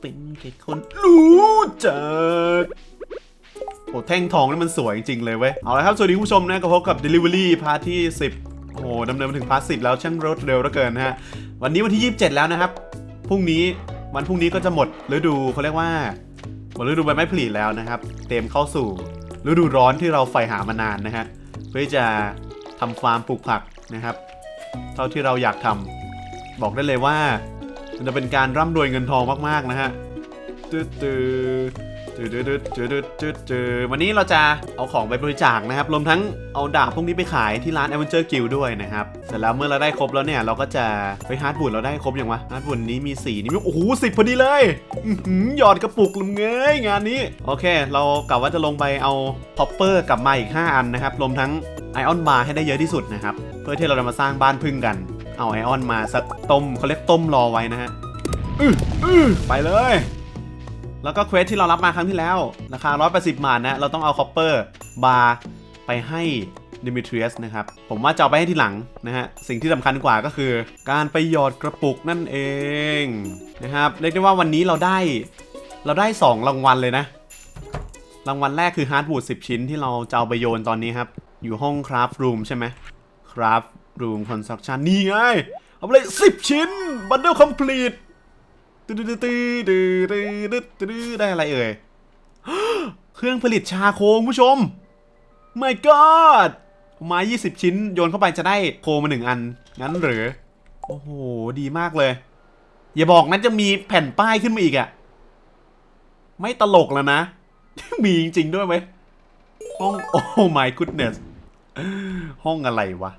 เป็นแค่คนรู้จักโอ้แท่งทองนี่มันสวยจริงๆเลยเว้ย เอาละครับ สวัสดีผู้ชมนะก็พบกับ Delivery พาร์ทที่ 10 โอ้โหดำเนินมาถึงพาร์ท10แล้วช่างรวดเร็วเหลือเกินนะฮะ วันนี้วันที่ 27 แล้วนะครับ พรุ่งนี้วันพรุ่งนี้ก็จะหมดฤดูเขาเรียกว่าหมดฤดูใบไม้ผลิแล้วนะครับ เตรียมเข้าสู่ฤดูร้อนที่เราใฝ่หามานานนะฮะ เพื่อจะทำฟาร์มปลูกผักนะครับ เท่าที่เราอยากทำบอกได้เลยว่า จะเป็นการร่ำรวยเงินทองมากๆนะฮะตืดตืดืดจืดจืดจืดจืดวันนี้เราจะเอาของไปบริจาคนะครับ รวมทั้งเอาดาบพวกนี้ไปขายที่ร้านเอเว n เ u r e Guild ด้วยนะครับ เสร็จแล้วเมื่อเราได้ครบแล้วเนี่ย เราก็จะไปฮาร์ดบุญเราได้ครบอย่างวะฮาร์ดบุญนี้มีสีนี่โอ้โหสิบพอดีเลยหยอดกระปุกลุงเงยงานนี้ โอเค เรากะว่าจะลงไปเอาพ็อปเปอร์กลับมาอีก 5 อันนะครับ รวมทั้งไอออนบาร์ให้ได้เยอะที่สุดนะครับ เพื่อที่เราจะมาสร้างบ้านพึ่งกัน เอาไอออนมาสักต้มเขาเรียกต้มรอไว้นะฮะอื้ออื้อไปเลย แล้วก็เควสที่เรารับมาครั้งที่แล้ว ราคา 180 บาทนะ เราต้องเอาคอปเปอร์บาร์ไปให้ดิมิทรีสนะครับ ผมว่าจะเอาไปให้ทีหลังนะฮะ สิ่งที่สำคัญกว่าก็คือ การไปหยอดกระปุกนั่นเองนะครับเรียกได้ว่าวันนี้เราได้เราได้ 2 รางวัลเลยนะ รางวัลแรกคือฮาร์ดวูด10 ชิ้นที่เราจะเอาไปโยนตอนนี้ครับ อยู่ห้องคราฟรูมใช่ไหมคราฟ รูมคอนสตรักชันนี่ไง เอาไปเลย10ชิ้น บันเดิลคอมพลีทตื้อตื้อตื้อตื้อตื้อตื้อตื้อได้อะไรเอ่ย เครื่องผลิตชาโคงผู้ชม my god มา20ชิ้น โยนเข้าไปจะได้โคมาหนึ่งอัน งั้นหรือ โอ้โห ดีมากเลย อย่าบอกนะจะมีแผ่นป้ายขึ้นมาอีกอะไม่ตลกแล้วนะ มีจริงๆด้วยไหมห้องโอ้ my goodness ห้องอะไรวะ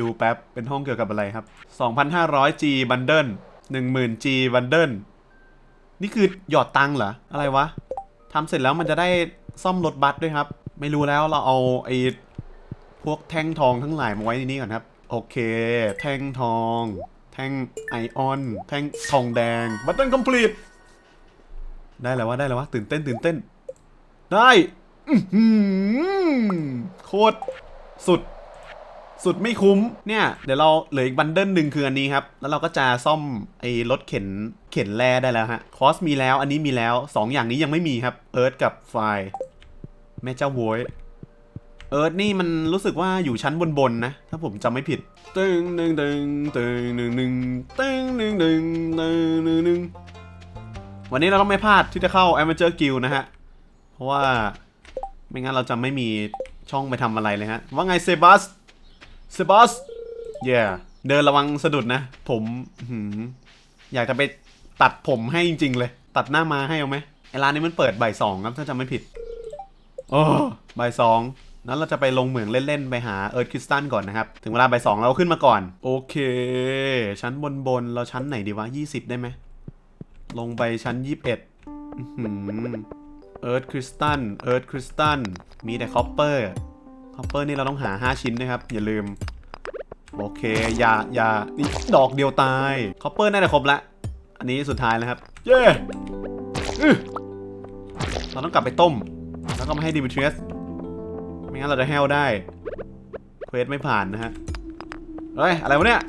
ดูแป๊บ เป็นห้องเกี่ยวกับอะไรครับ 2,500G bundle 10,000 G bundle นี่คือหยอดตังค์เหรอ อะไรวะทำเสร็จแล้วมันจะได้ซ่อมรถบัสด้วยครับ ไม่รู้แล้วเราเอาไอ้พวกแท่งทองทั้งหลายมาไว้ในนี้ก่อนครับ โอเค แท่งทอง แท่งไอออน แท่งทองแดงบัตเทิลคอมพลีทได้แล้ววะได้แล้ววะตื่นเต้นตื่นเต้น ได้อื้อหือโคตรสุด สุดไม่คุ้มเนี่ยเดี๋ยวเราเหลืออีกบันเดิลหนึ่งคืออันนี้ครับ แล้วเราก็จะซ่อมไอ้รถเข็นเข็นแร่ได้แล้วฮะคอสมีแล้วอันนี้มีแล้ว 2 อย่างนี้ยังไม่มีครับเอิร์ธกับไฟแม่เจ้าโวยเอิร์ธนี่มันรู้สึกว่าอยู่ชั้นบนๆนะ ถ้าผมจำไม่ผิดตึงหนึ่งตึงตึงหนึ่งหนึ่งตึงหนึ่งหนึ่งตึงหนึ่งหนึ่งวันนี้เราต้องไม่พลาดที่จะเข้า Amateur Guild นะฮะ เพราะว่าไม่งั้นเราจะไม่มีช่องไปทำอะไรเลยฮะ ว่าไงเซบัส เซบัสเย่เดินระวังสะดุดนะ ผมอื้อหืออยากจะไปตัดผมให้จริง ๆ เลย ตัดหน้ามาให้เอาไหมไอร้านนี้มันเปิดบ่ายสองครับถ้าจำไม่ผิดโอ้บ่ายสองนั้นเราจะไปลงเหมืองเล่น ๆ ไปหาเอิร์ธคริสตันก่อนนะครับ ถึงเวลาบ่ายสองเราขึ้นมาก่อน โอเค ชั้นบนๆเราชั้นไหนดีวะ20ได้ไหม ลงไปชั้น21อื้อหือเอิร์ธคริสตันเอิร์ธคริสตันมีแต่คอปเปอร์ คอปเปอร์นี่เราต้องหา 5 ชิ้นนะครับ อย่าลืม โอเค อย่าอย่านี่ดอกเดียวตายคอปเปอร์น่าจะครบละ อันนี้สุดท้ายแล้วครับ เย้เราต้องกลับไปต้ม แล้วก็มาให้ดิมิทรีสไม่งั้นเราจะแห้วได้เควสไม่ผ่านนะฮะเฮ้ย อะไรวะเนี่ย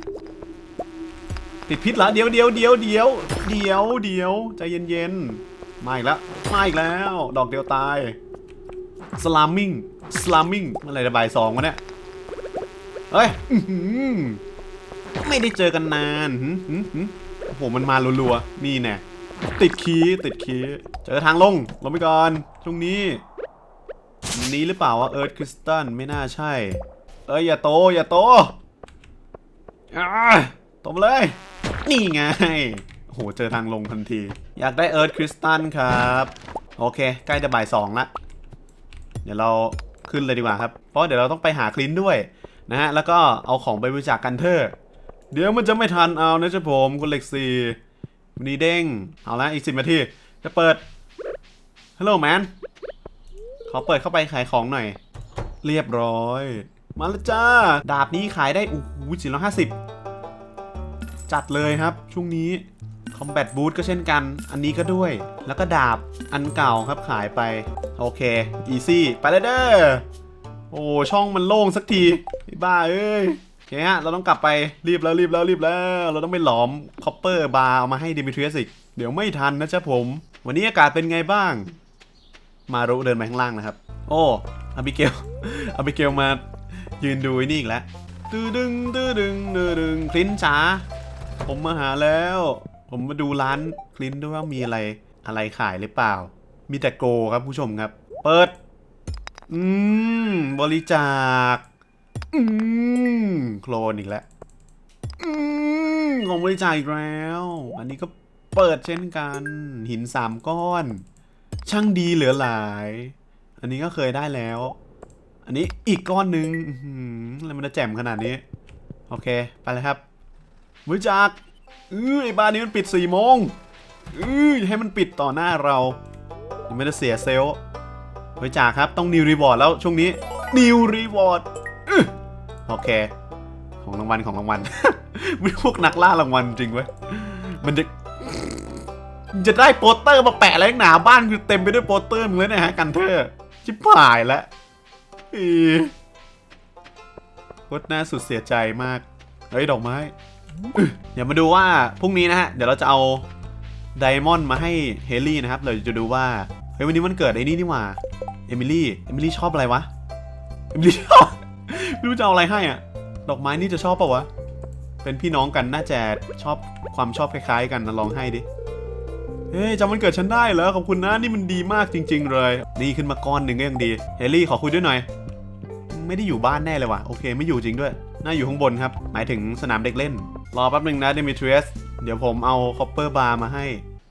ติดพิษเหรอเดี๋ยวเดี๋ยวเดี๋ยวเดี๋ยวเดี๋ยวเดี๋ยวใจเย็นๆมาอีกแล้วมาอีกแล้ว ดอกเดียวตาย สลามมิ่งสลามมิ่งเมื่อไรจะบ่ายสองวะเนี่ย เฮ้ยไม่ได้เจอกันนานโอ้โห มันมารัวๆ นี่แน่ติดคีติดคีเจอทางลง ลงไปก่อน ตรงนี้ นี้หรือเปล่าวะเอิร์ธคริสตัลไม่น่าใช่ เอ้ย อย่าโต อย่าโตตบเลย นี่ไง โอ้โห เจอทางลงทันที อยากได้เอิร์ธคริสตัลครับ โอเค ใกล้จะบ่ายสองละ เดี๋ยวเราขึ้นเลยดีกว่าครับ เพราะเดี๋ยวเราต้องไปหาคลินด้วยนะฮะ แล้วก็เอาของไปบริจาคกันเถอะ เดี๋ยวมันจะไม่ทันเอานะจ้าผมคุณเล็กซีวันนี้เด้ง เอาละอีกสิบนาที จะเปิด ฮัลโหลแมนขอเปิดเข้าไปขายของหน่อย เรียบร้อย มาแล้วจ้า ดาบนี้ขายได้ โอ้โหสี่ร้อยห้าสิบ จัดเลยครับ ช่วงนี้ Combat Boot ก็เช่นกัน อันนี้ก็ด้วย แล้วก็ดาบอันเก่าครับขายไป โอเค อีซี่ ไปเลยเด้อ โอ้ ช่องมันโล่งสักทีบ้าเอ้ยโอเคฮะ เราต้องกลับไปรีบแล้วรีบแล้วรีบแล้ว เราต้องไปหลอมคอปเปอร์บาร์เอามาให้ดิมิทรีสอีกเดี๋ยวไม่ทันนะจ๊ะผม วันนี้อากาศเป็นไงบ้าง มารุเดินไปข้างล่างนะครับ โอ้อาบิเกลอาบิเกลมายืนดูไอ้นี่อีกแล้วตื้อดึงตื้อดึงตื้อดึงคลินจ๋าผมมาหาแล้ว ผมมาดูร้านคลินด้วยว่ามีอะไรอะไรขายหรือเปล่า มีแต่โกครับผู้ชมครับ เปิด อืม บริจาค อืม โคลนอีกแล้ว อืม ของบริจาคอีกแล้ว อันนี้ก็เปิดเช่นกัน หินสามก้อน ช่างดีเหลือหลาย อันนี้ก็เคยได้แล้ว อันนี้อีกก้อนหนึ่งอื้อหืออะไรมันจะแจ่มขนาดนี้ โอเค ไปเลยครับบริจาค ออไอ้บ้านนี้มันปิดสี่โมงเออให้มันปิดต่อหน้าเราเดี๋ยวมันจะเสียเซลบริจาคครับต้องนิวรีวอร์ดแล้วช่วงนี้นิวรีวอร์ดโอเค ของรางวัลของรางวัลไม่พวกนักล่ารางวัลจริงเว้ยมันจะมันจะได้โปสเตอร์มาแปะอะไรหนาบ้านคือเต็มไปด้วยโปสเตอร์มึงเลยนะฮะกันเทอร์ชิบหายแล้วโคตรน่าสุดเสียใจมาก เฮ้ย ดอกไม้ เดี๋ยวมาดูว่าพรุ่งนี้นะฮะ เดี๋ยวเราจะเอาไดมอนด์มาให้เฮลี่นะครับ เราจะดูว่า เฮ้ยวันนี้มันเกิดไอ้นี่นี่หว่า เอมิลี่ เอมิลี่ชอบอะไรวะ เอมิลี่ชอบ ไม่รู้จะเอาอะไรให้อะ ดอกไม้นี่จะชอบปะวะ เป็นพี่น้องกันน่าจะชอบความชอบคล้าย ๆ กันนะลองให้ดิ เฮ้ยจำวันเกิดฉันได้เหรอขอบคุณนะนี่มันดีมากจริง ๆ เลยดีขึ้นมาก้อนหนึ่งก็ยังดี เฮลี่ขอคุยด้วยหน่อย ไม่ได้อยู่บ้านแน่เลยว่ะ โอเค ไม่อยู่จริงด้วย น่าอยู่ข้างบนครับ หมายถึงสนามเด็กเล่น รอแป๊บหนึ่งนะเดมิทรีสเดี๋ยวผมเอาคอปเปอร์บาร์มาให้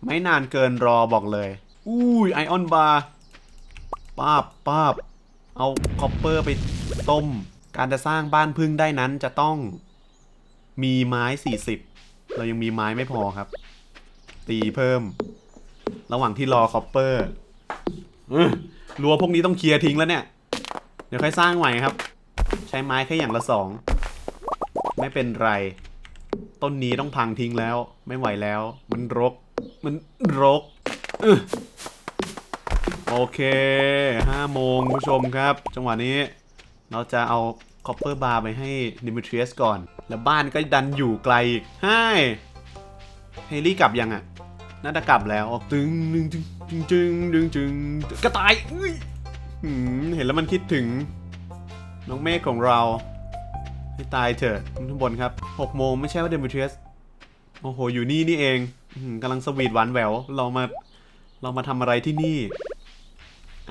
ไม่นานเกินรอบอกเลย อุ้ยไอออนบาร์ป้าบป้าบเอาคอปเปอร์ไปต้ม การจะสร้างบ้านพึ่งได้นั้นจะต้องมีไม้ 40 เรายังมีไม้ไม่พอครับ ตีเพิ่ม ระหว่างที่รอคอปเปอร์รัวพวกนี้ต้องเคลียร์ทิ้งแล้วเนี่ย เดี๋ยวค่อยสร้างใหม่ครับ ใช้ไม้แค่อย่างละสอง ไม่เป็นไร ต้นนี้ต้องพังทิ้งแล้ว ไม่ไหวแล้ว มันรก มันรกโอเคห้าโมงคุณผู้ชมครับ จังหวะนี้ เราจะเอาคอปเปอร์บาร์ไปให้ดิมิทรีสก่อน แล้วบ้านก็ดันอยู่ไกลอีกใช่เฮลี่กลับยังอะน่าจะกลับแล้วออกตึงดึงดึงดึงดึงดึงดึงกระต่ายเห็นแล้วมันคิดถึง น้องเมฆของเรา ให้ตายเถอะข้างบนครับ6โมงไม่ใช่ว่าเดมิทรีสโอ้โห อยู่นี่นี่เองกำลังสวีทหวานแหวว เรามา เรามาทำอะไรที่นี่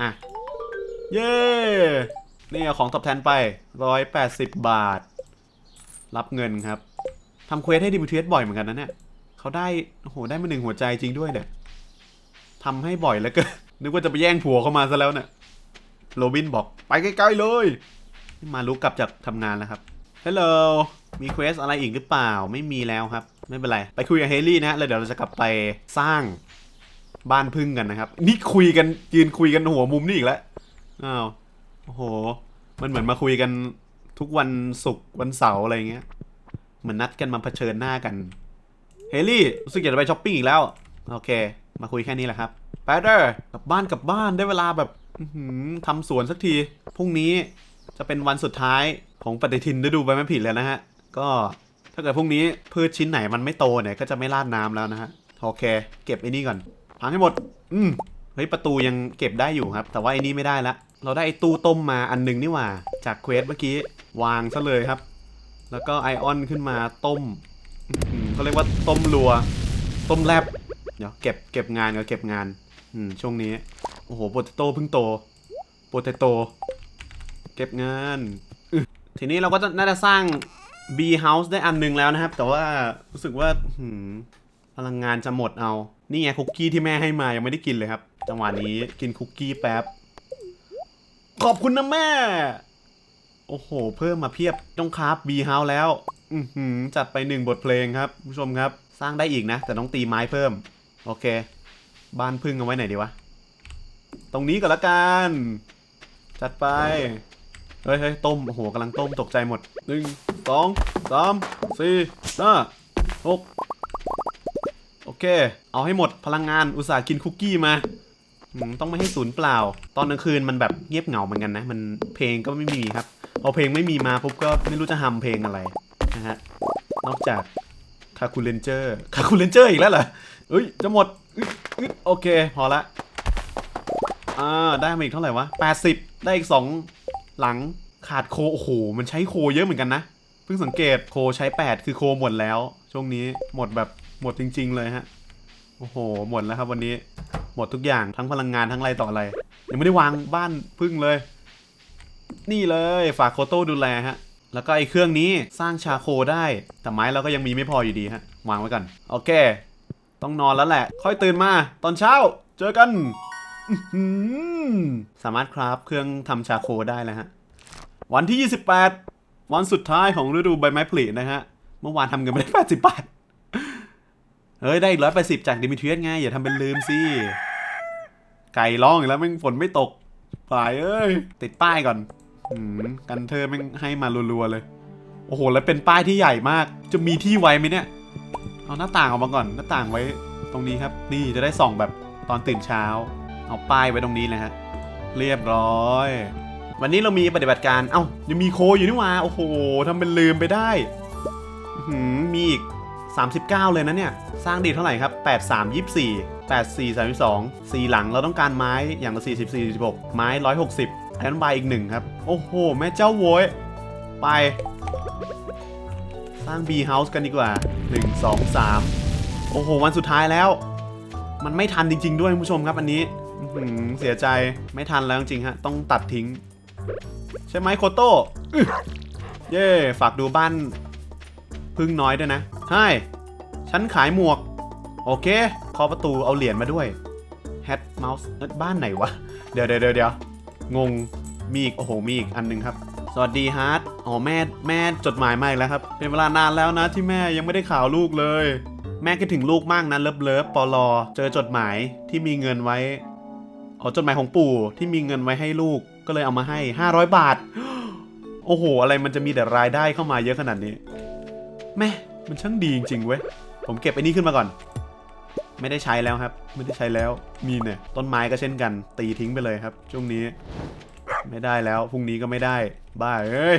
อะ เย้ นี่เอาของตอบแทนไป 180 บาท รับเงินครับทำเควสให้ดิมิทรีสบ่อยเหมือนกันนะเนี่ยเขาได้ โอ้โห ได้มาหนึ่งหัวใจจริงด้วยเนี่ยทำให้บ่อยแล้วก็ นึกว่าจะไปแย่งผัวเข้ามาซะแล้วเนี่ย โรบินบอกไปใกล้ๆเลย มารู้กลับจากทำงานแล้วครับ ฮัลโหล มีเควสอะไรอีกหรือเปล่า ไม่มีแล้วครับ ไม่เป็นไร ไปคุยกับเฮลี่นะฮะ แล้วเดี๋ยวเราจะกลับไปสร้างบ้านพึ่งกันนะครับ นี่คุยกันยืนคุยกันหัวมุมนี่อีกแล้ว อ้าว โอ้โห มันเหมือนมาคุยกันทุกวันศุกร์วันเสาร์อะไรเงี้ย เหมือนนัดกันมาเผชิญหน้ากัน เฮลี่รู้สึกอยากจะไปช้อปปิ้งอีกแล้ว โอเค มาคุยแค่นี้แหละครับ ไปเดอร์กลับบ้านกลับบ้านได้เวลาแบบทำสวนสักที พรุ่งนี้ จะเป็นวันสุดท้ายของปฏิทินฤดูใบไม้ผลิแล้วนะฮะ ก็ถ้าเกิดพรุ่งนี้พืชชิ้นไหนมันไม่โตเนี่ยก็จะไม่ราดน้ำแล้วนะฮะโอเค เก็บไอ้นี่ก่อนพังให้หมด อืมเฮ้ยประตูยังเก็บได้อยู่ครับ แต่ว่าไอ้นี่ไม่ได้ละเราได้ไอ้ตู้ต้มมาอันหนึงนี่หว่า จากเควสเมื่อกี้วางซะเลยครับ แล้วก็ไอออนขึ้นมาต้มเขาเรียกว่าต้มรัว ต้มแลบเดี๋ยวเก็บเก็บงานก็เก็บงาน อืมช่วงนี้ โอ้โหโปเตโต้เพิ่งโตโปเตโต เก็บเงานทีนี้เราก็จะน่าจะสร้าง B house ได้อันหนึงแล้วนะครับ แต่ว่ารู้สึกว่าพลังงานจะหมดเอา นี่ไงคุกกี้ที่แม่ให้มายังไม่ได้กินเลยครับ จังหวะนี้กินคุกกี้แป๊บ ขอบคุณนะแม่ โอ้โห เพิ่มมาเพียบต้องคราฟบีเฮาแล้วอือหืจัดไปหนึ่งบทเพลงครับผู้ชมครับ สร้างได้อีกนะ แต่ต้องตีไม้เพิ่ม โอเค บ้านพึ่งเอาไว้ไหนดีวะ ตรงนี้ก่อนละกัน จัดไป เฮ้ยเฮ้ยต้ม โอ้โหกำลังต้มตกใจหมดหนึ่งสองสามสี่ห้าหกโอเค เอาให้หมดพลังงานอุตส่าห์กินคุกกี้มาอืมต้องไม่ให้สูญเปล่า ตอนกลางคืนมันแบบเงียบเหงาเหมือนกันนะ มันเพลงก็ไม่มีครับ พอเพลงไม่มีมาปุ๊บก็ไม่รู้จะทำเพลงอะไรนะฮะ นอกจากคาคูเลนเจอร์คาคูเลนเจอร์อีกแล้วเหรอเอ้ย จะหมดอึ๊ดอึ๊ดโอเค พอละ อ่า ได้มาอีกเท่าไหร่วะ 80 ได้อีก 2 หลังขาดโคโอ้โหมันใช้โคเยอะเหมือนกันนะ เพิ่งสังเกตโคใช้ 8 คือโคหมดแล้ว ช่วงนี้หมดแบบหมดจริง ๆ เลยฮะ โอ้โห หมดแล้วครับวันนี้ หมดทุกอย่างทั้งพลังงานทั้งอะไรต่ออะไร ยังไม่ได้วางบ้านพึ่งเลย นี่เลยฝากโคโต้ดูแลฮะ แล้วก็ไอ้เครื่องนี้สร้างชาโคได้ แต่ไม้เราก็ยังมีไม่พออยู่ดีฮะ วางไว้ก่อนโอเค ต้องนอนแล้วแหละ ค่อยตื่นมา ตอนเช้า เจอกัน สามารถคราฟเครื่องทำชาโคได้แล้วฮะ วันที่ 28 วันสุดท้ายของฤดูใบไม้ผลินะฮะ เมื่อวานทำเงินไม่ได้ 80 บาท เฮ้ย ได้อีกร้อยแปดสิบจากดิมิเทียสไง อย่าทำเป็นลืมสิ ไก่ร้องอีกแล้วแม่งฝนไม่ตกฝ่ายเอ้ย ติดป้ายก่อนกันเธอแม่งให้มารัวๆเลย โอ้โห แล้วเป็นป้ายที่ใหญ่มาก จะมีที่ไว้ไหมเนี่ย เอาหน้าต่างออกมาก่อน หน้าต่างไว้ตรงนี้ครับ นี่จะได้ส่องแบบตอนตื่นเช้า เอาป้ายไว้ตรงนี้เลยฮะ เรียบร้อย วันนี้เรามีปฏิบัติการ เอ้ายังมีโคอยู่นี่ว่า โอ้โหทำเป็นลืมไปได้อื้อหือมีอีก 39 เลยนะเนี่ย สร้างดีเท่าไหร่ครับ 8 3 24 8 4 32 4 หลังเราต้องการไม้อย่างละ40 46 ไม้ 160แอนบายอีกหนึ่งครับ โอ้โห แม่เจ้าโว้ย ไป สร้าง B House กันดีกว่า 1 2 3 โอ้โห วันสุดท้ายแล้ว มันไม่ทันจริง ๆ ด้วยคุณผู้ชมครับอันนี้ เสียใจไม่ทันแล้วจริงฮะ ต้องตัดทิ้ง ใช่ไหมโคโต้เย่ฝากดูบ้านพึ่งน้อยด้วยนะใช่ฉันขายหมวก โอเคเคาะประตูเอาเหรียญมาด้วย Hat Mouse เอ้ยบ้านไหนวะ เดี๋ยวเดี๋ยวเดี๋ยวงงมีอีก โอ้โห มีอีกอันหนึงครับ สวัสดีฮาร์ดอ๋อแม่แม่จดหมายมาอีกแล้วครับ เป็นเวลานานแล้วนะที่แม่ยังไม่ได้ข่าวลูกเลย แม่คิดถึงลูกมากนะเลิฟเลิฟปอลอเจอจดหมายที่มีเงินไว้ อ๋อจดหมายของปู่ที่มีเงินไว้ให้ลูกก็เลยเอามาให้ 500 บาท โอ้โห อะไรมันจะมีแต่รายได้เข้ามาเยอะขนาดนี้ แม่ มันช่างดีจริงๆเว้ย ผมเก็บไอ้นี่ขึ้นมาก่อน ไม่ได้ใช้แล้วครับ ไม่ได้ใช้แล้ว มีเนี่ย ต้นไม้ก็เช่นกัน ตีทิ้งไปเลยครับ ช่วงนี้ ไม่ได้แล้ว พรุ่งนี้ก็ไม่ได้ บ้าเอ้ย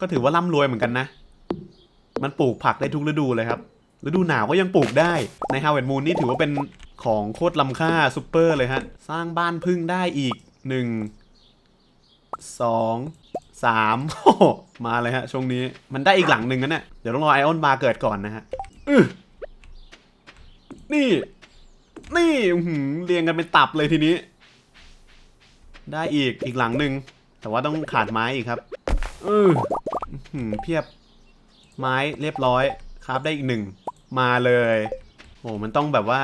ก็ถือว่าร่ำรวยเหมือนกันนะ มันปลูกผักได้ทุกฤดูเลยครับ ฤดูหนาวก็ยังปลูกได้ ในฮาวเวิร์ดมูนนี่ถือว่าเป็นของโคตรล้ำค่าซูเปอร์เลยฮะ สร้างบ้านพึ่งได้อีกหนึ่งสองสามโอ้มาเลยฮะช่วงนี้มันได้อีกหลังหนึ่งนะเนี่ย เดี๋ยวต้องรอไอออนบาร์เกิดก่อนนะฮะนี่ นี่หือเรียงกันเป็นตับเลยทีนี้ ได้อีกอีกหลังหนึ่งแต่ว่าต้องขาดไม้อีกครับ เอออื้อเพียบ ไม้เรียบร้อยครับได้อีกหนึ่ง มาเลย โอ้มันต้องแบบว่า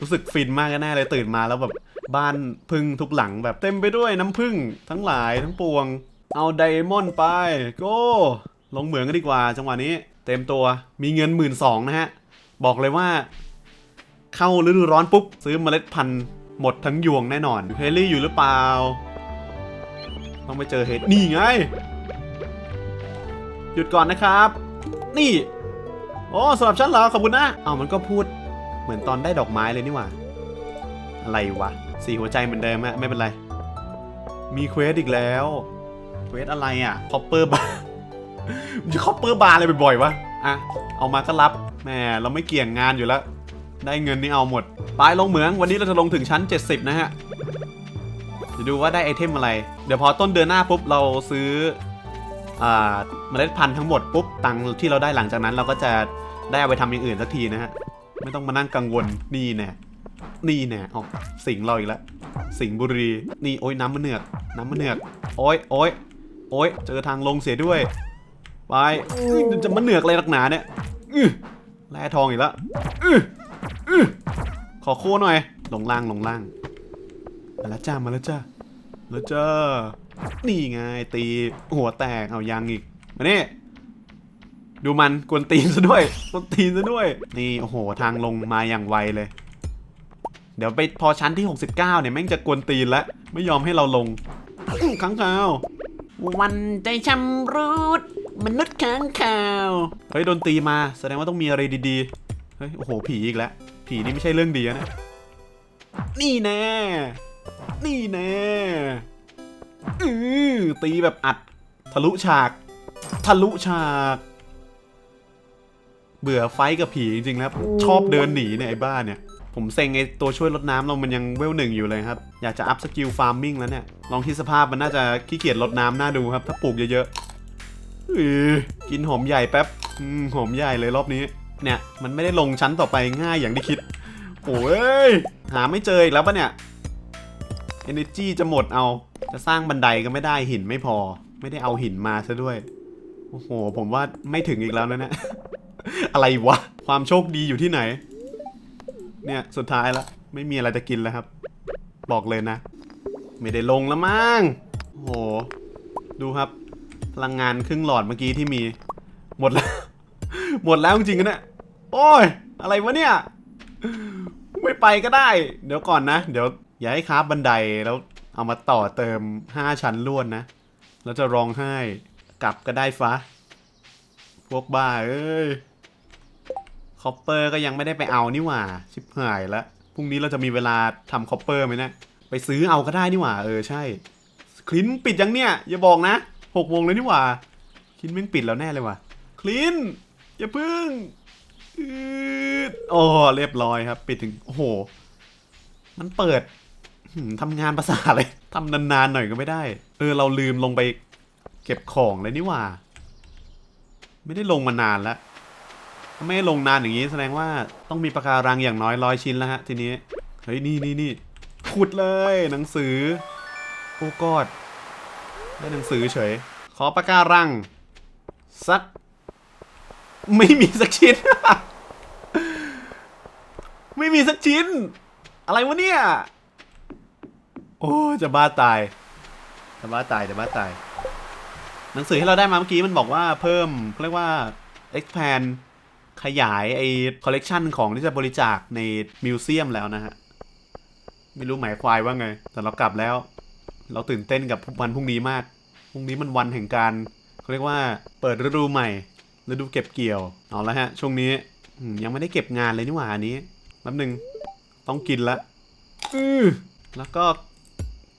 รู้สึกฟินมากแน่เลยตื่นมาแล้วแบบบ้านพึ่งทุกหลังแบบเต็มไปด้วยน้ำพึ่งทั้งหลายทั้งปวง เอาไดมอนด์ไปโก้ลงเหมืองกันดีกว่า จังหวะนี้ เต็มตัวมีเงินหมื่นสองนะฮะ บอกเลยว่า เข้าฤดูร้อนปุ๊บ ซื้อเมล็ดพันธุ์หมดทั้งยวงแน่นอนเฮลี่อยู่หรือเปล่า ต้องไปเจอเฮดนี่ไง หยุดก่อนนะครับ นี่โอ้สำหรับฉันเหรอขอบคุณนะเอ้ามันก็พูดเหมือนตอนได้ดอกไม้เลยนี่หว่า อะไรวะสีหัวใจเหมือนเดิมอะไม่เป็นไร มีเควสอีกแล้ว เควสอะไรอะคอปเปอร์บาร์มันจะคอปเปอร์บาร์อะไรบ่อยๆวะอะเอามาก็รับแหมเราไม่เกี่ยงงานอยู่แล้ว ได้เงินนี่เอาหมด ไปลงเหมืองวันนี้เราจะลงถึงชั้น 70 นะฮะ จะดูว่าได้ไอเทมอะไร เดี๋ยวพอต้นเดือนหน้าปุ๊บเราซื้ออเมล็ดพันธุ์ทั้งหมดปุ๊บตังที่เราได้หลังจากนั้น เราก็จะได้เอาไปทำอย่างอื่นสักทีนะฮะไม่ต้องมานั่งกังวลนี่แน่นี่แน่ออกสิงเราอีกแล้วสิงบุรีนี่โอ้ยน้ำมันเหนือกน้ำมันเหนือกโอ้ยโอ้ยโอ้ยเจอทางลงเสียด้วยไปจะมาเหนือกอะไรนักหนาเนี่ยแร่ทองอีกแล้วขอโค้หน่อยลงล่างลงล่าง มาแล้วจ้ามาแล้วจ้ามาแล้วจ้านี่ไงตีหัวแตกเอายังอีกมานี่ดูมันกวนตีนซะด้วยกวนตีนซะด้วย นี่โอ้โหทางลงมาอย่างไวเลย เดี๋ยวไปพอชั้นที่ 69เนี่ยแม่งจะกวนตีนแล้วไม่ยอมให้เราลงอื้อข้างคาว วันใจชำรุดมนุษย์ค้างคาวเฮ้ยโดนตีมา แสดงว่าต้องมีอะไรดีๆเฮ้ยโอ้โหผีอีกแล้วผีนี่ไม่ใช่เรื่องดีนะนี่แน่ นี่แน่อือตีแบบอัด ทะลุฉาก ทะลุฉาก เบื่อไฟกับผีจริงๆแล้วชอบเดินหนีเนี่ยไอ้บ้าเนี่ย ผมเซ็งไอ้ตัวช่วยลดน้ำเรามันยังเวลหนึ่งอยู่เลยครับ อยากจะอัพสกิลฟาร์มมิ่งแล้วเนี่ย ลองคิดสภาพมันน่าจะขี้เกียจลดน้ำน่าดูครับ ถ้าปลูกเยอะๆอือกินหอมใหญ่แป๊บหอมใหญ่เลยรอบนี้ เนี่ย มันไม่ได้ลงชั้นต่อไปง่ายอย่างที่คิดโอ้ยหาไม่เจออีกแล้วปะเนี่ย energy จะหมดเอา จะสร้างบันไดก็ไม่ได้หินไม่พอ ไม่ได้เอาหินมาซะด้วย โอ้โห ผมว่าไม่ถึงอีกแล้วนะเนี่ย อะไรวะ ความโชคดีอยู่ที่ไหน เนี่ย สุดท้ายแล้วไม่มีอะไรจะกินแล้วครับ บอกเลยนะ ไม่ได้ลงแล้วมั้งโอ้โห ดูครับ พลังงานครึ่งหลอดเมื่อกี้ที่มี หมดแล้ว หมดแล้วจริงๆนะเนี่ยโอ้ย อะไรวะเนี่ย ไม่ไปก็ได้ เดี๋ยวก่อนนะ เดี๋ยว อย่าให้คราบันไดแล้วเอามาต่อเติม5ชั้นล้วนนะ แล้วจะร้องไห้กลับก็ได้ฟะพวกบ้าเอ้ยคอปเปอร์ก็ยังไม่ได้ไปเอานี่หว่า ชิบหายแล้วพรุ่งนี้เราจะมีเวลาทำคอปเปอร์ไหมเนะี่ยไปซื้อเอาก็ได้นี่หว่า เออใช่ คลินปิดยังเนี่ย อย่าบอกนะหกโมงเลยนี่หว่า คลินแม่งปิดแล้วแน่เลยว่ะ คลินอย่าพึ่งอืดโอ้เรียบร้อยครับ ปิดถึง โอ้โห มันเปิด ทำงานภาษาอะไรทำนานๆหน่อยก็ไม่ได้ เออ เราลืมลงไปเก็บของเลยนี่หว่า ไม่ได้ลงมานานแล้ว ถ้าไม่ลงนานอย่างนี้แสดงว่าต้องมีปะการังอย่างน้อยร้อยชิ้นแล้วฮะทีนี้ เฮ้ย นี่นี่นี่ขุดเลยหนังสือ โอ้กอด ได้หนังสือเฉย ขอปะการัง สัก ไม่มีสักชิ้น ไม่มีสักชิ้น อะไรวะเนี่ย โอ้จะบ้าตาย จะบ้าตาย จะบ้าตาย หนังสือที่เราได้มาเมื่อกี้มันบอกว่าเพิ่มเขาเรียกว่า expand ขยายไอ้คอลเลกชันของที่จะบริจาคในมิวเซียมแล้วนะฮะ ไม่รู้หมายควายว่าไง แต่เรากลับแล้ว เราตื่นเต้นกับวันพรุ่งนี้มาก พรุ่งนี้มันวันแห่งการเขาเรียกว่าเปิดฤดูใหม่ฤดูเก็บเกี่ยว เอาละฮะ ช่วงนี้ยังไม่ได้เก็บงานเลยนี่หว่าอันนี้แป๊บหนึ่งต้องกินละแล้วก็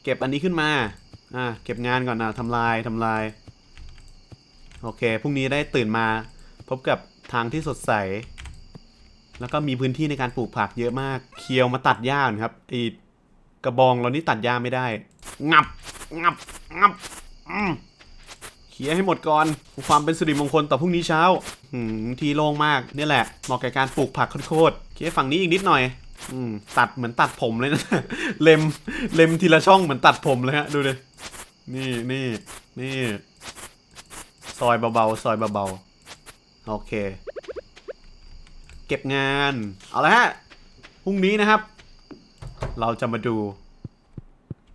ก็บอันนี้ขึ้นมา อ่า เก็บงานก่อนนะทำลายทำลาย โอเค พรุ่งนี้ได้ตื่นมา พบกับทางที่สดใส แล้วก็มีพื้นที่ในการปลูกผักเยอะมาก เคียวมาตัดหญ้าครับไอีกระบองเรานี่ตัดหญ้าไม่ได้ งับ งับ งับอืมเคียให้หมดก่อน ความเป็นสิริมงคลต่อพรุ่งนี้เช้าหืมทีโล่งมากนี่แหละ เหมาะแก่การปลูกผักโคตรเคียฝั่งนี้อีกนิดหน่อย อืมตัดเหมือนตัดผมเลยนะ เล็มเล็มทีละช่องเหมือนตัดผมเลยฮะ ดูดิ นี่นี่นี่ ซอยเบาๆ ซอยเบาๆ โอเค เก็บงาน เอาละฮะ พรุ่งนี้นะครับ เราจะมาดู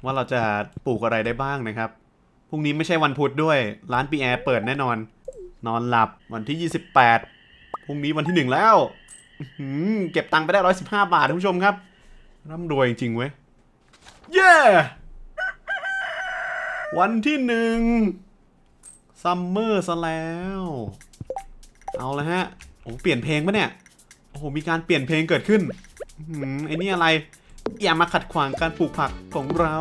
ว่าเราจะปลูกอะไรได้บ้างนะครับ พรุ่งนี้ไม่ใช่วันพุธด้วย ร้านปีแอร์เปิดแน่นอน นอนหลับวันที่ 28 พรุ่งนี้วันที่1แล้วอื้อหือ เก็บตังค์ไปได้115บาทท่านผู้ชมครับร่ำรวยจริงเว้ย เย้ วันที่หนึ่งซัมเมอร์ซะแล้ว เอาละฮะ โอ้เปลี่ยนเพลงปะเนี่ย โอ้โห มีการเปลี่ยนเพลงเกิดขึ้นอืมไอ้นี่อะไร อย่ามาขัดขวางการปลูกผักของเรา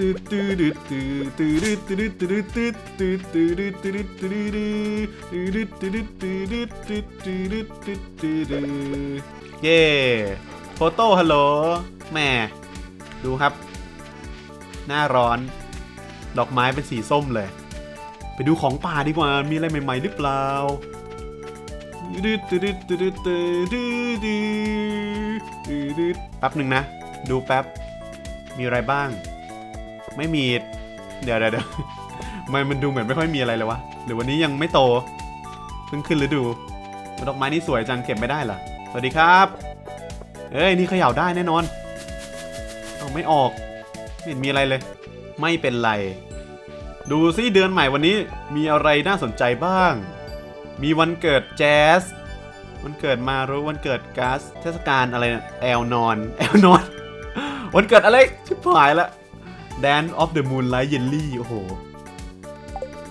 ตืดตืดตืดตืดตืดตืดตืดตืดตืดตืดตืดตืดตืดตืดตืดตืดตืดตืดเย่โฟโต้ฮัลโหลแม่ดูครับ หน้าร้อน ดอกไม้เป็นสีส้มเลย ไปดูของป่าดีกว่า มีอะไรใหม่ๆหรือเปล่าแป๊บหนึ่งนะ ดูแป๊บ มีอะไรบ้าง ไม่มีเดี๋ยวเดี๋ยวเดี๋ยวมันมันดูเหมือนไม่ค่อยมีอะไรเลยวะ หรือวันนี้ยังไม่โต เพิ่งขึ้นฤดู ดอกไม้นี่สวยจังเก็บไม่ได้เหรอ สวัสดีครับ เอ้ยนี่เขย่าได้แน่นอน เอาไม่ออกไม่เห็นมีอะไรเลย ไม่เป็นไร ดูซิเดือนใหม่วันนี้มีอะไรน่าสนใจบ้าง มีวันเกิดแจ๊สวันเกิดมารู้วันเกิดก๊าซเทศกาลอะไรนะแอลนอนแอลนอน วันเกิดอะไรชิบหายละ Dance of the Moonlight Jelly โอ้โห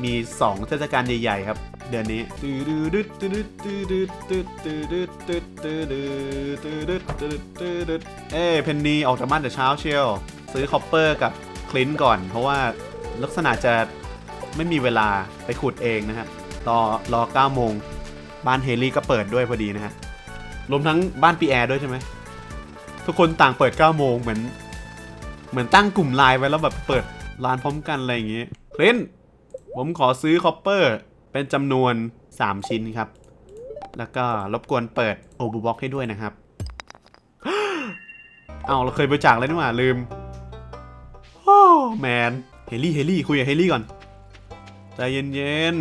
มี2เทศกาลใหญ่ ๆ ครับ เดือนนี้เอ้เพนนีออกจากบ้านแต่เช้าเชียว ซื้อคอปเปอร์กับคลินก่อน เพราะว่าลักษณะจะไม่มีเวลาไปขุดเองนะฮะรอรอ9โมง บ้านเฮลี่ก็เปิดด้วยพอดีนะฮะรวมทั้งบ้านปีแอร์ด้วยใช่ไหมทุกคนต่างเปิด9โมงเหมือน เหมือนตั้งกลุ่มไลน์ไว้แล้วแบบเปิดร้านพร้อมกันอะไรอย่างงี้คลินผมขอซื้อคอปเปอร์เป็นจำนวน 3 ชิ้นครับ แล้วก็รบกวนเปิดโอบูบ็อกให้ด้วยนะครับ เอาเราเคยบริจาคแล้วนี่หว่าลืม โอ้แมน เฮลี่ เฮลี่ คุยกับเฮลี่ก่อน ใจเย็น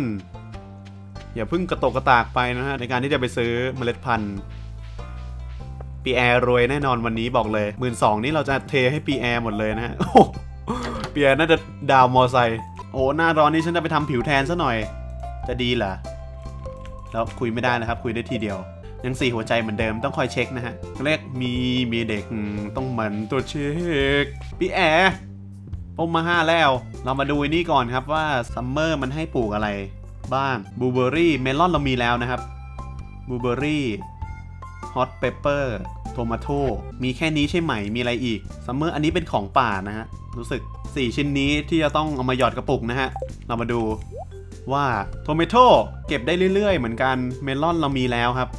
ๆ อย่าเพิ่งกระตกกระตากไปนะฮะ ในการที่จะไปซื้อเมล็ดพันธุ์ ปีแอร์รวยแน่นอนวันนี้บอกเลยหมื่นสองนี่เราจะเทให้ปีแอร์หมดเลยนะฮะโอ้ปีแอร์น่าจะดาวมอไซค์โอ้หน้าร้อนนี่ฉันจะไปทำผิวแทนซะหน่อย จะดีเหรอแล้วคุยไม่ได้นะครับ คุยได้ทีเดียวยังสี่หัวใจเหมือนเดิมต้องคอยเช็คนะฮะเลขมีมีเด็กต้องเหมือนตัวเช็คพี่แอร์ผมมาห้าแล้ว เรามาดูนี่ก่อนครับว่าซัมเมอร์มันให้ปลูกอะไร บ้างบลูเบอร์รี่เมลอนเรามีแล้วนะครับบลูเบอร์รี่ ฮอตเปเปอร์โทมาโตมีแค่นี้ใช่ไหมมีอะไรอีกซัมเมอร์อันนี้เป็นของป่านะฮะ รู้สึก 4 ชิ้นนี้ที่จะต้องเอามาหยอดกระปุกนะฮะ เรามาดูว่าโทเมโตเก็บได้เรื่อยๆ เหมือนกันเมลอนเรามีแล้วครับ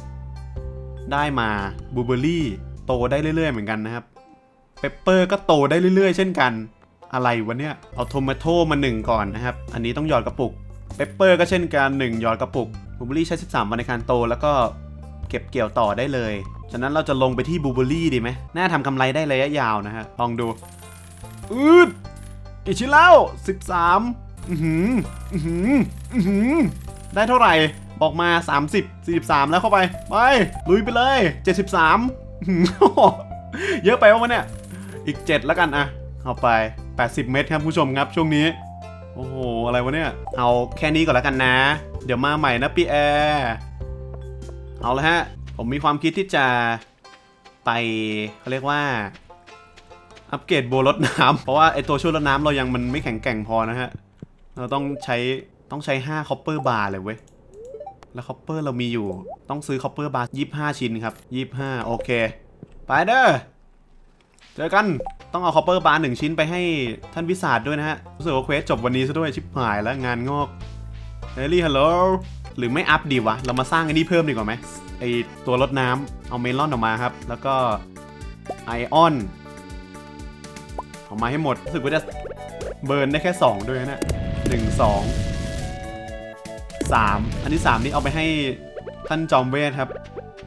ได้มาบูเบอร์รี่โตได้เรื่อยๆ เหมือนกันนะครับเปปเปอร์ก็โตได้เรื่อยๆ เช่นกันอะไรวะเนี่ยเอาโทมาโตมา1ก่อนนะครับ อันนี้ต้องหยอดกระปุกเปปเปอร์ก็เช่นกัน 1 หยอดกระปุกบูเบอร์รี่ใช้ 13 วันในการโตแล้วก็ เก็บเกี่ยวต่อได้เลย ฉะนั้นเราจะลงไปที่บูเบอรี่ดีไหมน่าทำกำไรได้ระยะยาวนะฮะ ลองดู อืดอีกชิ้นแล้ว 13 อือหือ อือหือ อือหือ ได้เท่าไหร่ บอกมา 30 43 แล้วเข้าไป ไป ลุยไปเลย 73 เยอะไปวะเนี่ย อีก 7 แล้วกันอะเอาไป 80 เมตรครับผู้ชมครับช่วงนี้ โอ้โห อะไรวะเนี่ย เอาแค่นี้ก่อนแล้วกันนะ เดี๋ยวมาใหม่นะพี่แอร์ เอาละฮะ ผมมีความคิดที่จะไปเขาเรียกว่า อัปเกรดโบว์รดน้ำเพราะว่าไอตัวช่วยรดน้ำเรายังมันไม่แข็งแกร่งพอนะฮะ เราต้องใช้ต้องใช้5คอปเปอร์บาร์เลยเว้ย แล้วคอปเปอร์เรามีอยู่ ต้องซื้อคอปเปอร์บาร์25 ชิ้นครับ 25 โอเค ไปเด้อ เจอกัน ต้องเอาคอปเปอร์บาร์หนึ่งชิ้นไปให้ท่านวิสาดด้วยนะฮะ รู้สึกว่าเควสจบวันนี้ซะด้วยชิบหายแล้วงานงอกเฮลี่ฮัลโหล หรือไม่อัพดีวะ เรามาสร้างไอ้นี่เพิ่มดีกว่าไหมไอตัวรดน้ำเอาเมลอนออกมาครับ แล้วก็ไอออนออกมาให้หมดรู้สึกว่าจะเบิร์นได้แค่ 2 ด้วยนะเนี่ยหนึ่งสองสามอันที่ 3 นี้เอาไปให้ท่านจอมเวทครับ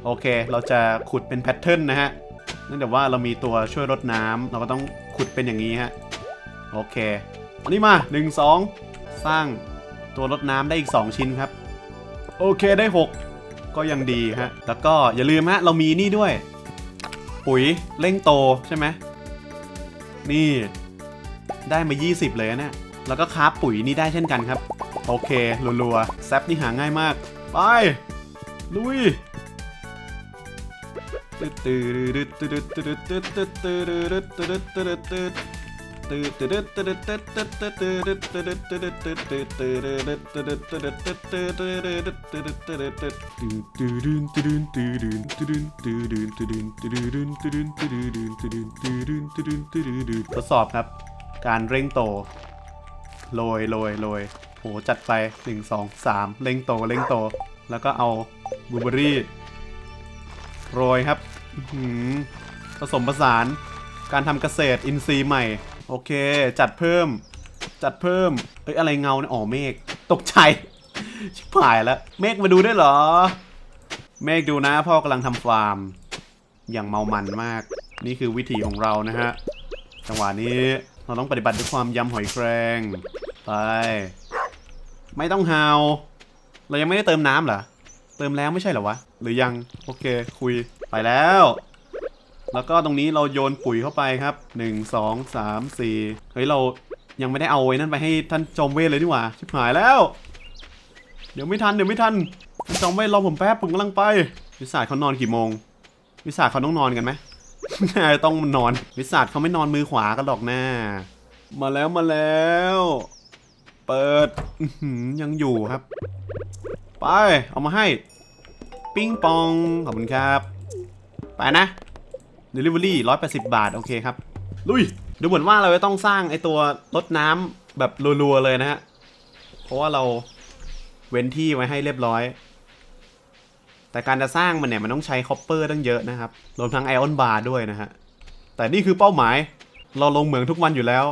โอเค เราจะขุดเป็นแพทเทิร์นนะฮะเนื่องจากว่าเรามีตัวช่วยรดน้ำเราก็ต้องขุดเป็นอย่างนี้ฮะ โอเคอันนี้มา 1 2 สร้างตัวรดน้ำได้อีก 2 ชิ้นครับ โอเคได้ 6 ก็ยังดีฮะ แล้วก็อย่าลืมฮะ เรามีนี่ด้วย ปุ๋ยเร่งโตใช่ไหม นี่ ได้มา 20 เลยนะเนี่ยแล้วก็คราฟปุ๋ยนี่ได้เช่นกันครับ โอเครัวๆแซปนี่หาง่ายมาก ไป ลุย ทดสอบครับ การเร่งโตโรยโรยโรยโหจัดไป1 2 3เร่งโตเร่งโต แล้วก็เอาบลูเบอรี่โรยครับผสมผสานการทำเกษตรอินทรีย์ใหม่ โอเค จัดเพิ่ม จัดเพิ่ม เอ้ยอะไรเงาเนี่ยอ๋อเมฆตกใจ ชิบหายแล้ว เมฆมาดูได้เหรอ เมฆดูนะพ่อกำลังทำฟาร์ม อย่างเมามันมาก นี่คือวิถีของเรานะฮะ จังหวะนี้เราต้องปฏิบัติด้วยความยำหอยแครงไป ไม่ต้องฮาวเรายังไม่ได้เติมน้ำเหรอ เติมแล้วไม่ใช่เหรอวะ หรือยัง โอเค คุย ไปแล้ว แล้วก็ตรงนี้เราโยนปุ๋ยเข้าไปครับ1 2 3 4เฮ้ยเรายังไม่ได้เอาไอ้นั่นไปให้ท่านจอมเวทเลยนี่หว่า ชิบหายแล้ว เดี๋ยวไม่ทันเดี๋ยวไม่ทันจองไว้รอผมแป๊บผมกำลังไป วิสาเขานอนกี่โมง วิสาเขาต้องนอนกันไหมน่าจะต้องนอน วิสาเขาไม่นอนมือขวากันหรอกนะมาแล้วมาแล้ว เปิดยังอยู่ครับ ไปเอามาให้ ปิ้งปองขอบคุณครับ ไปนะ Delivery 180บาท โอเคครับ ลุย ดูเหมือนว่าเราจะต้องสร้างไอตัวรถน้ำแบบรัวๆเลยนะฮะ เพราะว่าเราเว้นที่ไว้ให้เรียบร้อย แต่การจะสร้างมันเนี่ยมันต้องใช้คอปเปอร์ตั้งเยอะนะครับ รวมทั้งไอออนบาร์ด้วยนะฮะ แต่นี่คือเป้าหมาย เราลงเหมืองทุกวันอยู่แล้ว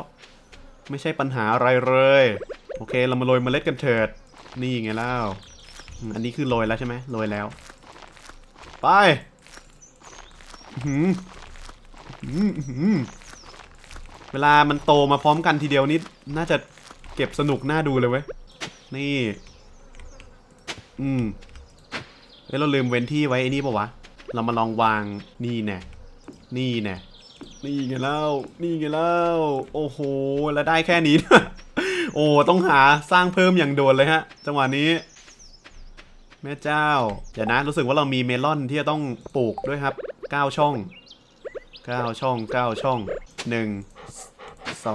ไม่ใช่ปัญหาอะไรเลย โอเค เรามาโรยเมล็ดกันเถิด นี่ไงแล้ว อันนี้คือโรยแล้วใช่ไหมโรยแล้ว ไป หืออื้อหือเวลามันโตมาพร้อมกันทีเดียวนี่น่าจะเก็บสนุกน่าดูเลยเว้ย นี่ อืมเฮ้ยเราลืมเว้นที่ไว้ไอ้นี่ปะวะ เรามาลองวางนี่แน่ นี่แน่ นี่ไงแล้วนี่ไงแล้วโอ้โห แล้วได้แค่นี้ โอ้ ต้องหาสร้างเพิ่มอย่างโดนเลยฮะ จังหวะนี้ แม่เจ้า เดี๋ยวนะ รู้สึกว่าเรามีเมลอนที่จะต้องปลูกด้วยครับ 9 ช่อง 9 ช่อง 9 ช่อง 1 2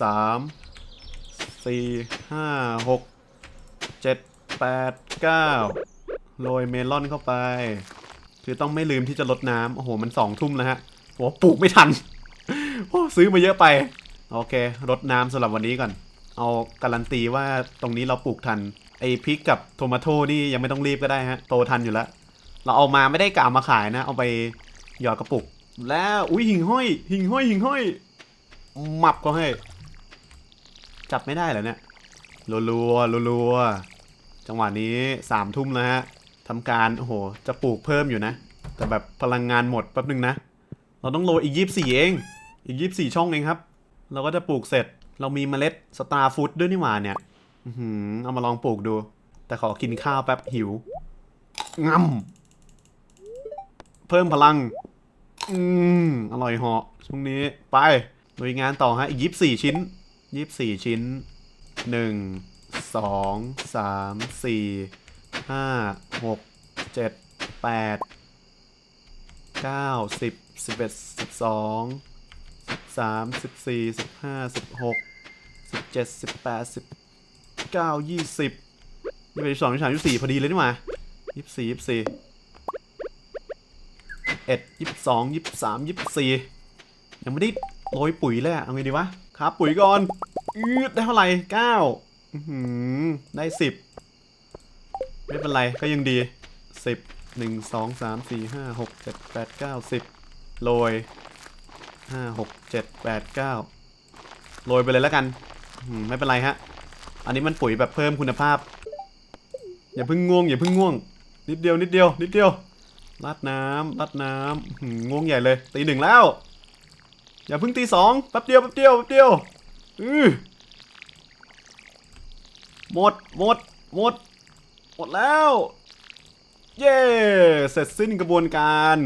3 4 5 6 7 8 9 โรยเมลอนเข้าไป คือต้องไม่ลืมที่จะลดน้ำโอ้โห มันสองทุ่มแล้วฮะโอ้ปลูกไม่ทัน โอ้ซื้อมาเยอะไป โอเครดน้ำสำหรับวันนี้ก่อน เอาการันตีว่าตรงนี้เราปลูกทันไอพริกกับโทมาโต้นี่ยังไม่ต้องรีบก็ได้ฮะ โตทันอยู่แล้ว เราเอามาไม่ได้กะเอามาขายนะ เอาไปหยอดกระปุก แล้วอุ้ยหิ่งห้อย หิ่งห้อยหิ่งห้อยหมับก็ให้ จับไม่ได้เหรอเนี่ยรัวๆรัวจังหวะนี้สามทุ่มแล้วฮะทำการโอ้โหจะปลูกเพิ่มอยู่นะ แต่แบบพลังงานหมดแป๊บนึงนะ เราต้องโรยอีกยี่สี่เอง อีกยี่สี่ช่องเองครับ เราก็จะปลูกเสร็จเรามีเมล็ดสตาร์ฟูดด้วยนี่หว่าเนี่ยอื้อหือเอามาลองปลูกดู แต่ขอกินข้าวแป๊บหิวงำ เพิ่มพลัง อืม อร่อยเหาะช่วงนี้ไปลุยงานต่อฮะ อีกยี่สี่ชิ้นยี่สี่ชิ้นหนึ่งสองสามสี่ห้าหกเจ็ดแปดเก้าสิบสิบเอ็ดสิบสองสิบสามสิบสี่สิบห้าสิบหกสิบเจ็ดสิบแปดสิบเก้ายี่สิบยี่สิบสองยี่สิบสามยี่สิบสี่พอดีเลยนี่หว่ายี่สิบสี่ยี่สิบสี่ เอ็ดยี่สองยี่สามยี่สี่ยังไม่ได้โรยปุ๋ยเลยเอาไงดีวะครับปุ๋ยก่อนอืดได้เท่าไหร่เก้าอื้อหือได้สิบไม่เป็นไรก็ยังดีสิบหนึ่งสองสามสี่ห้าหกเจ็ดแปดเก้าสิบโรยห้าหกเจ็ดแปดเก้าโรยไปเลยแล้วกันอืมไม่เป็นไรฮะ อันนี้มันปุ๋ยแบบเพิ่มคุณภาพ อย่าเพิ่งง่วง อย่าเพิ่งง่วง นิดเดียวนิดเดียว นิดเดียว ราดน้ำราดน้ำง่วงใหญ่เลย ตีหนึ่งแล้ว อย่าเพิ่งตีสองแป๊บเดียวแป๊บเดียวแป๊บเดียวอือหมดหมดหมด หมดแล้ว เย้เสร็จสิ้นกระบวนการ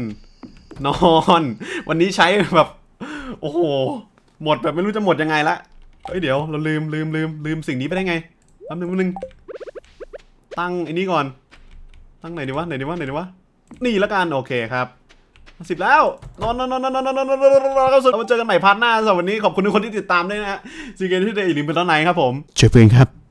นอน วันนี้ใช้แบบ โอ้โห หมดแบบไม่รู้จะหมดยังไงละเฮ้ยเดี๋ยวเราลืมลืมลืมลืมสิ่งนี้ไปได้ไงแป๊บนึงแป๊บนึงตั้งไอ้นี่ก่อน ตั้งไหนดีวะไหนดีวะไหนดีวะ นี่ละกันโอเคครับสิบแล้วนอนนอนนอนนอนนอนนอนนอนนอนข้นสุดเรามาเจอกันใหม่พาร์ทหน้าสำหรับวันนี้ขอบคุณทุกคนที่ติดตามด้วยนะฮะซีเกนที่เดย์ลิมเป็นตอนไหนครับผมเจอเพื่อนครับ